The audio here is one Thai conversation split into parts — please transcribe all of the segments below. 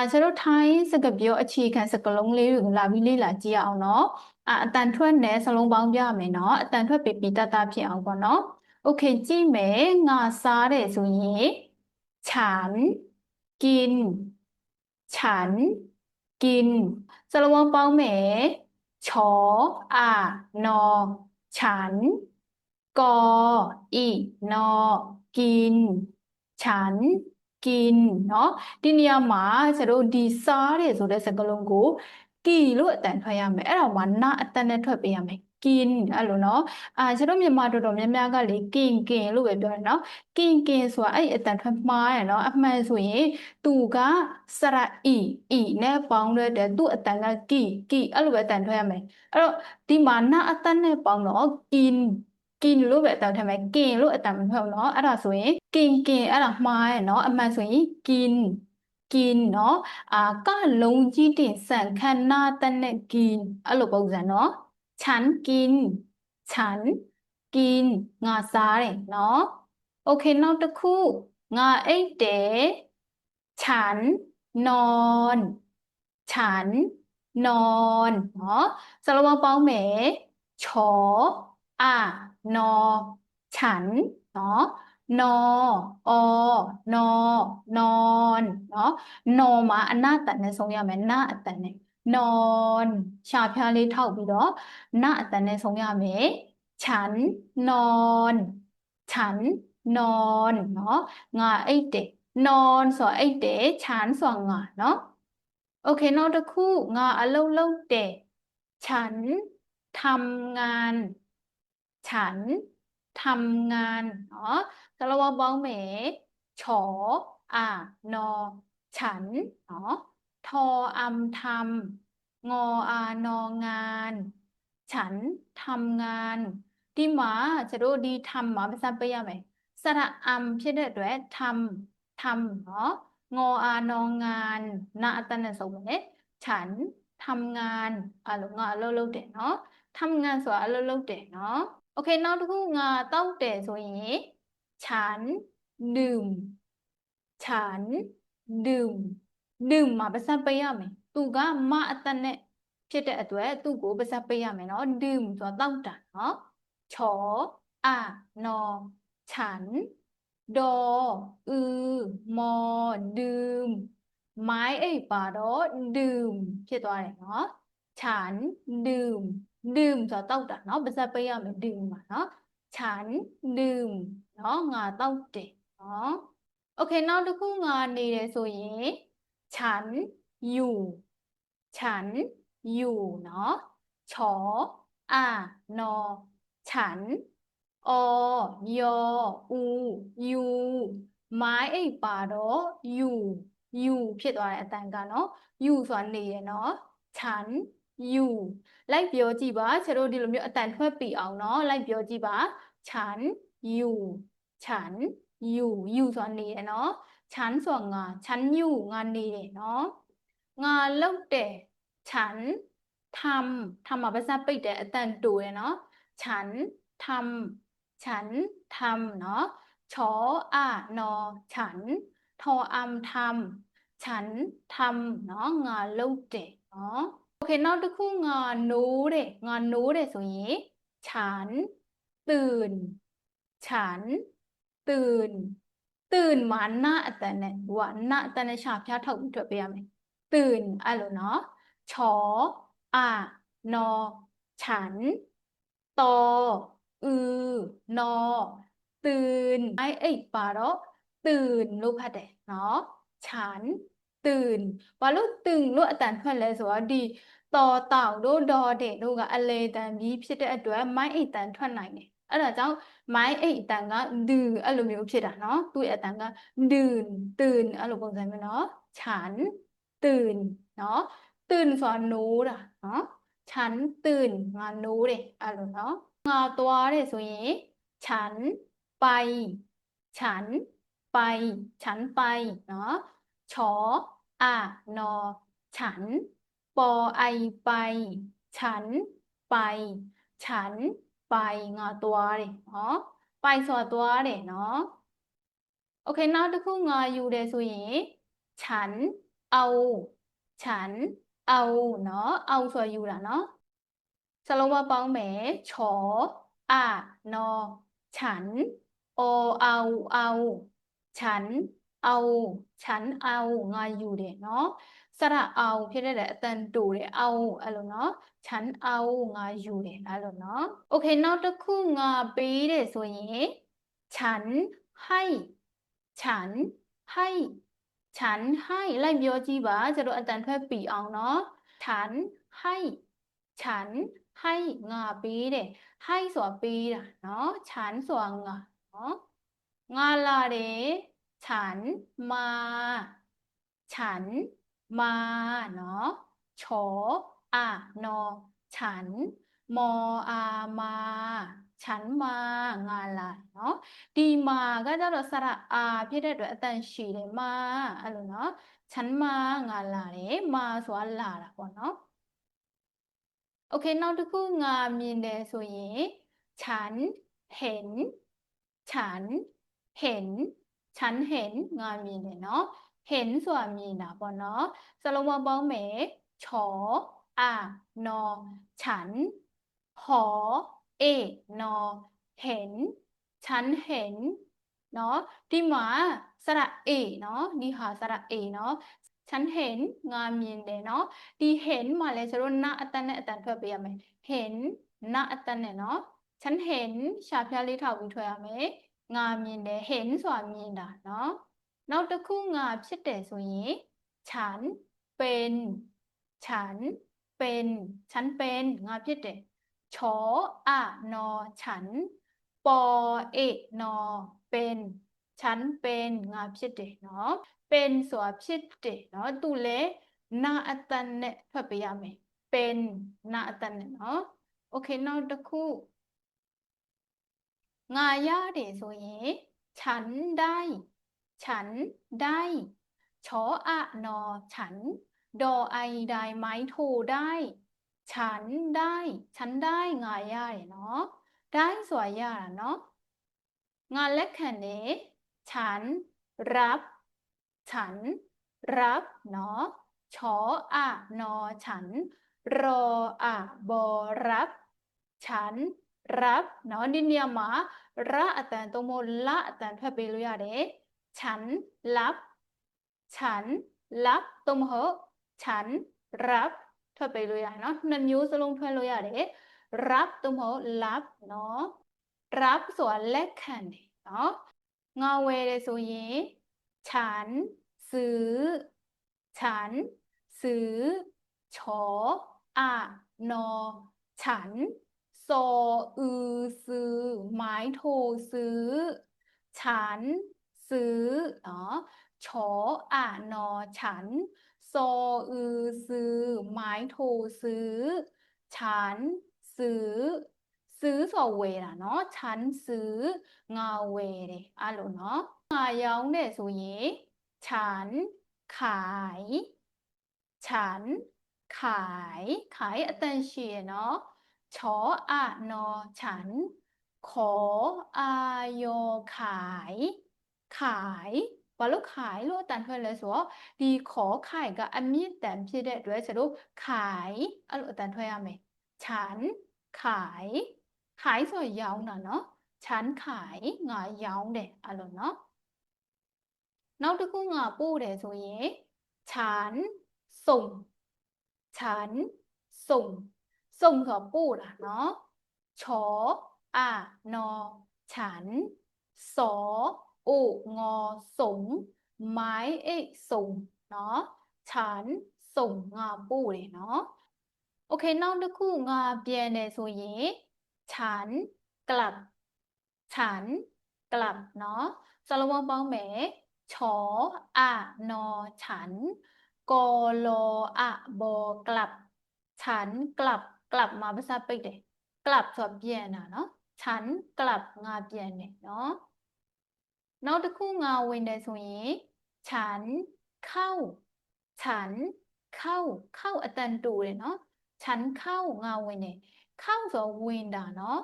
อาจจะรู้ท้ยสกปรกอชีการสกปรงเลี้ยงลาวิลีลาะจีเอาเนาะอ่ะตันทวดเนี่ยสกลงบางอย่างไหมเนาะตันทวดเป็นปีตาตาพี่เอาก่อนเนาะ โอเคจีเมงาซาเดสุยฉัน กิน ฉัน กินสกลงบางเมชออานอฉัน กออีนอกิน ฉัน skin เนาะဒီနေရာမှာကျတို့ဒီစားတယ်ဆိုတဲ့စကားလုံးကိုကီလို့အတန်ထွက်ရမယ်အဲ့တော့မှနာအတန်နဲ့ထွက်ပေးရမယ် kin အဲ့လိုနော်အာကျွန်တော်မြန်မာတော်တော်များများကလေ kin kin လို့ပဲပြောတယ်နော် kin kin ဆိုတာအဲ့အတန်ထွက်မှားရနော်အမှန်ဆိုရင်သူကစရအီအီနဲ့ပေါင်းတဲ့သူ့အတန်က ki ki အဲ့လိုပဲအတန်ထွက်ရမယ်အဲ့တော့ဒီမှာနာအတန်နဲ့ပေါင်းတော့ kin กิน รู้แบบตอนทำไมกินรู้แต่มันเพิ่มเนาะอะไรสวยกินกินอะไรมาเนาะมาสวยกิน กิน เนาะอ่าก็ลงจีดิสังขารนาตันเนี่ยกินอะไรบอกจะเนาะฉันกิน ฉัน กิน งาซาเลยเนาะโอเคนอกตะคู่งาเอ้เดฉันนอน ฉันนอนเนาะสารวังปองเหม่ชออ่านอฉัน เนาะนออนอนอน เนาะนอมา หน้าตัดในทรงยาแม่ หน้าตัดในนอน ชาพยาลีเท่าบิดอกหน้าตัดในทรงยาแม่ ฉัน นอน ฉัน นอน เนาะงาไอเด็กนอนสวอไอเด็กฉันสว่างงาเนาะโอเค นอกจากคู่งาอเล่าเล่าเด็กฉันทำงานฉันทำงานเนาะจระวับองเหมฉออ่นอฉันเนาะทออำทำงออานองาน ฉันทำงานดีหมาจะรู้ดีทำหมาเป็นสัมปยาไหมสระอำพี่เด็ดด้วยทำทำเนาะงออานองานนาตันสมเนีฉันทำงานอ่ะหรืองอเลิกเลิกเด็ดเนาะทำงานสวยเลิกเลิกเด็ดเนาะโอเคနောက်တစ်ခုငါတောက်တယ်ဆိုရင်ฉันดื่ม ฉันดื่ม ดื่มမှာပါစပ်ပေးရမယ်သူကမအသက်နဲ့ဖြစ်တဲ့အတွက်သူ့ကိုပါစပ်ပေးရမယ်နော်ดื่มဆိုတော့တောက်တာနော်ချောအာနော်ฉันดออือ มอ ดื่ม ไม้ไอ้ป่าတော့ดื่มဖြစ်သွားတယ်เนาะ ฉันดื่มดื่มဆိုတော့တောက်တာเนาะပါဇက်ပိတ်ရမယ်ดื่มမှာเนาะฉันดื่มเนาะငါတောက်တယ်เนาะโอเคနောက်တစ်ခုငါနေတယ်ဆိုရင်ฉันอยู่ฉันอยู่เนาะชออานอฉันอยอูยูမိုင်းအိပ်ပါတော့ယူယူဖြစ်သွားတဲ့အတန်ကနော်ယူဆိုတာနေရနော်ฉันอยู่ไล่เบียวจีบาเชโรดิลมีอแตนเพื่อปีเอาเนาะไล่เบียวจีบาฉันอยู่ฉันอยู่อยู่ส่วนนี้เนาะฉันส่วนงานฉันอยู่งานนี้เนาะงานเลิกเดฉันทำทำมาภาษาปิดแต่แตนตัวเนาะฉันทำฉันทำเนาะชออานอฉัน ทออัมทำฉันทำเนาะงานเลิกเดเนาะโอเคนอกจากคู่งอนนู้เดงอนนู้เดสวยฉัน ตื่น ฉัน ตื่น ตื่นหวานหน้าแต่เนี่ยวานหน้าแต่ในีฉาบชาถกจดเปยไงไตื่นอะไรเนาะชออานอฉัน ตอ อือนอตื่น ไอเอ้ยปาระตื่นลูกพัดเดเนาะ ฉัน ตื่นว่าลูกต่นลูกอัตันเพื่อนเลยสว่าดีတော်တောက်တို့ဒေါ်တဲ့တို့ကအလေတန်ပြီးဖြစ်တဲ့အတွက်မိုင်းအိတ်တန်ထွက်နိုင်တယ်အဲ့ဒါကြောင့်မိုင်းအိတ်တန်ကဒူအဲ့လိုမျိုးဖြစ်တာเนาะသူ့ရဲ့အတန်ကဒူตื่นအဲ့လိုပုံစံမျိုးเนาะฉันตื่นเนาะ ตื่นဆိုတာနိုးတာเนาะ ฉันตื่นငါနိုးတယ်အဲ့လိုเนาะငါသွားတယ်ဆိုရင်ฉันไปฉันไปฉันไปเนาะชออานอฉันอไอไปฉันไป ฉันไปงอตัวเลยเนาะไปสอตัวเลยเนาะโอเคน่าจะคู่ခงငอยู่เด်ยိฉันเอา ฉัน เอาเนาะเอาสอုอยู่ละเนาะสလုံว่าေါင်းမယอချออฉัน โอเอา เอา ฉันเอาฉันเอาငါယူတယ်เนาะစရเอาဖြစ်တဲ့အတန်တူတယ်เอาအဲ့လိုเนาะฉัน เอาငါယူတယ်အဲ့လိုเนาะโอเคနောက်တစ်ခုငါပေးတယ်ဆိုရင်ฉัน ให้ ฉัน ให้ ฉัน ให้လိုက်ပြောကြည့်ပါကျွန်တော်အတန်ထွက်ပြီအောင်เนาะฉัน ให้ ฉัน ให้ငါပေးတယ်ให้ဆိုတာပေးတာเนาะฉันဆိုတာငါเนาะငါလာတယ်ฉันมา ฉันมาเนาะชออานอฉันมออามา ฉันมางานละเนาะดีมา ก็จะลดสระอาพี่ได้ด้วยตันชีเลยมาอะไรเนาะ ฉันมางานละเลยมาสวนลาละก่อนเนาะ โอเคနေกက်တစ်ခုငါမြငยတယ်ဆိုရင်ฉันเห็น ฉันเห็นฉันเห็นงานมีเนี่ยเนาะ เห็นส่วนมีนะบอเนาะสโลมบอเมฉออานอฉันหอเอนอเห็น ฉันเห็น เนาะดีหมา สระเอ เนาะดีหาสระเอ เนาะ ฉันเห็นงานมีนเดเนาะดีเห็นมาเลยจะรุ่นนาอัตันเนอัตันเพื่อไปยังไงเห็นนาอัตันเนเนาะ ฉันเห็นชาพยาลิทาวิถทยาไหมငါမြင်တယ်ဟင်ဆိုတာမြင်တာเนาะနောက်တစ်ခုငါဖြစ်တယ်ဆိုရင်ฉันเป็นฉันเป็นฉันเป็น งาพิเตชออะนอฉันปอเอนอเป็นฉันเป็นงาพิเตเนาะ เป็นสวพิเตเนาะตุเลนาอตันเนี่ยထွက်ไปရမယ်เป็นนาอตันเนี่ยเนาะ โอเคနောက်တစ်ခုงายาเดโซเยฉันได้ ฉันได้ชออะนอฉันดอไอไดไม้โทได้ ฉันได้ ฉันได้งายาเนาะ ได้สวยยาเนาะ งานเล็กแค่นี้ฉันรับ ฉัน รับเนาะชออะนอฉัน รออะบอรับ ฉัน rap เนาะဒီနေရာမှာ ra အတန်သုံးဖို့ la အတန်ထွက်ပေးလို့ရတယ် chan lap chan lap သုံးဖို့ chan rap ထွက်ပေးလို့ရတယ်เนาะနှစ်မျိုးစလုံးထွက်လို့ရတယ် rap သုံးဖို့ lap เนาะ rap ဆိုတာလက်ခံတယ်เนาะငါဝယ်တယ်ဆိုရင် chan ซื้อ ฉัน ซื้อชออานอฉันโซอือซื้อไม้โทซื้อ ฉันซื้อเนาะชออ่านอฉันโซอือซื้อไม้โทซื้อ ฉันซื้อ ซื้อสอเวล่ะเนาะฉันซื้องาเวเลยอ่ะหรอเนาะงายองเดสุยฉันขาย ฉัน ขายขายอัตเชียเนาะชออานอฉันขออายยขาย ขายว่าลูกขายลูกตันเพื่อนเลยสัวดีขอขายกับอันมีแต่พี่เด็ดด้วยสรุปขายอลูกตันเพื่อนไหมฉันขาย ขายสวยยาวหน่อยเนาะฉันขายงายาวเด็ดอารมณ์เนาะนอกจากกูงาปู้เด็ดสวยฉันส่ง ฉันส่งส่งเขอปูล่ะเนาะชออานอฉัน สออุงอสง ไม้เอส่งเนาะ ฉันส่งงาปูเลยเนาะ โอเคนอกจากคู่งาเปียนในส่วนนี้ฉันกลับ ฉันกลับเนาะสระวงเบาเหมชออานอฉันกโลอะโบกลับ ฉันกลับกลับมาภาษาเปတ်เယ်กลับสับเปลี่ยน่ะเนาะ ฉันกลับงาเปลี่ยนเนาะอกจากคู่งาวินได้ส่วนใหญ่ฉันเข้า ฉันเข้า เข้าอัตันตูเลยเนาะ ฉันเข้างาวนเนี่ย เข้าဆววินด่ာเนาะ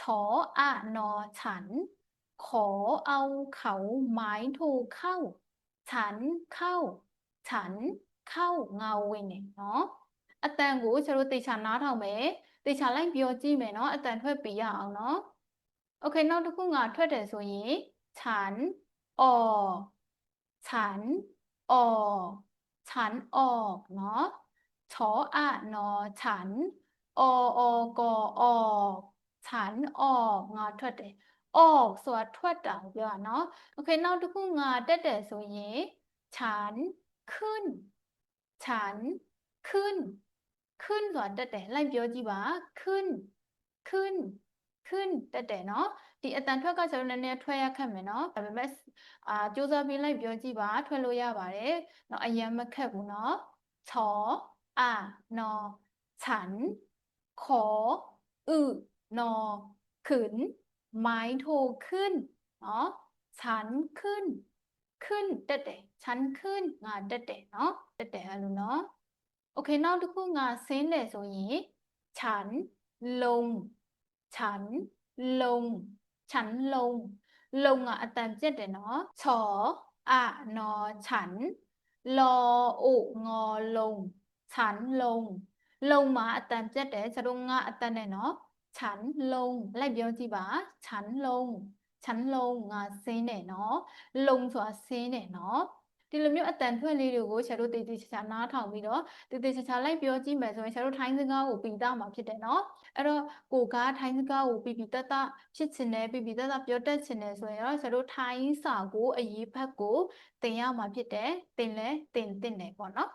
ชออะนอฉัน ขอเอาเขาหมายถูกเข้า ฉันเข้า ฉันเข้าเงาเวนเนาะအတန်ကိုကျွန်တော်တေချာနားထောင်မယ်တေချာလိုက်ပြောကြည့်မယ်เนาะအတန်ထွက်ပြရအောင်เนาะ โอเคနောက်တစ်ခုကထွက်တယ်ဆိုရင်ฉันออก ฉันออก ฉันออกเนาะชออะนอฉันอออกออก ฉันออกငါထွက်တယ်ออกဆိုတာထွက်တာကိုပြောတာเนาะ โอเคနောက်တစ်ခုငါတက်တယ်ဆိုရင်ฉันขึ้น ฉันขึ้นขึ้นစွာတက်တယ်လိုက်ပြောကြည့်ပါขึ้นขึ้นขึ้นတက်တယ်เนาะဒီအတန်ထွက်ကကျွန်တော်နည်းနည်းထွက်ရခက်မယ်เนาะဒါပေမဲ့အာစူးစမ်းပြီးလိုက်ပြောကြည့်ပါထွက်လို့ရပါတယ်เนาะအရင်မခက်ဘူးเนาะချောအာနော်ခြံခေါ်อึနော်ขึ้นไม้โทขึ้นเนาะฉันขึ้นขึ้นတက်တယ်ฉันขึ้นငါတက်တယ်เนาะတက်တယ်အဲ့လိုเนาะโอเคနောက်တစ်ခုကဆင်းတယ်ဆိုရင်ฉันลง ฉันลง ฉันลง ลงอ่ะအတန်ပြတ်တယ်เนาะချောอะนอ ฉันลออุงอลง ฉันลง ลงมาအတန်ပြတ်တယ်ကျွန်တော်ငါအတန်နဲ့เนาะ ฉันลงလိုက်ပြောကြည့်ပါฉันลง ฉันลงငါဆင်းတယ်เนาะ ลงဆိုတာဆင်းတယ်เนาะဒီလိုမျိုးအတန်ထွက်လေးတွေကိုဆရာတို့တည်တည်ချာချာနားထောင်ပြီးတော့တည်တည်ချာချာလိုက်ပြောကြည့်မယ်ဆိုရင်ဆရာတို့ထိုင်းစကားကိုပြီးသားမှာဖြစ်တယ်နော်အဲ့တော့ကိုကထိုင်းစကားကိုပြီးပြီးတတ်တဖြစ်ချင်တယ်ပြီးပြီးတတ်တပြောတတ်ချင်တယ်ဆိုရင်တော့ဆရာတို့ထိုင်းစာကိုအရေးဘက်ကိုတင်ရမှာဖြစ်တယ်တင်လဲတင်တင်တယ်ပေါ့နော်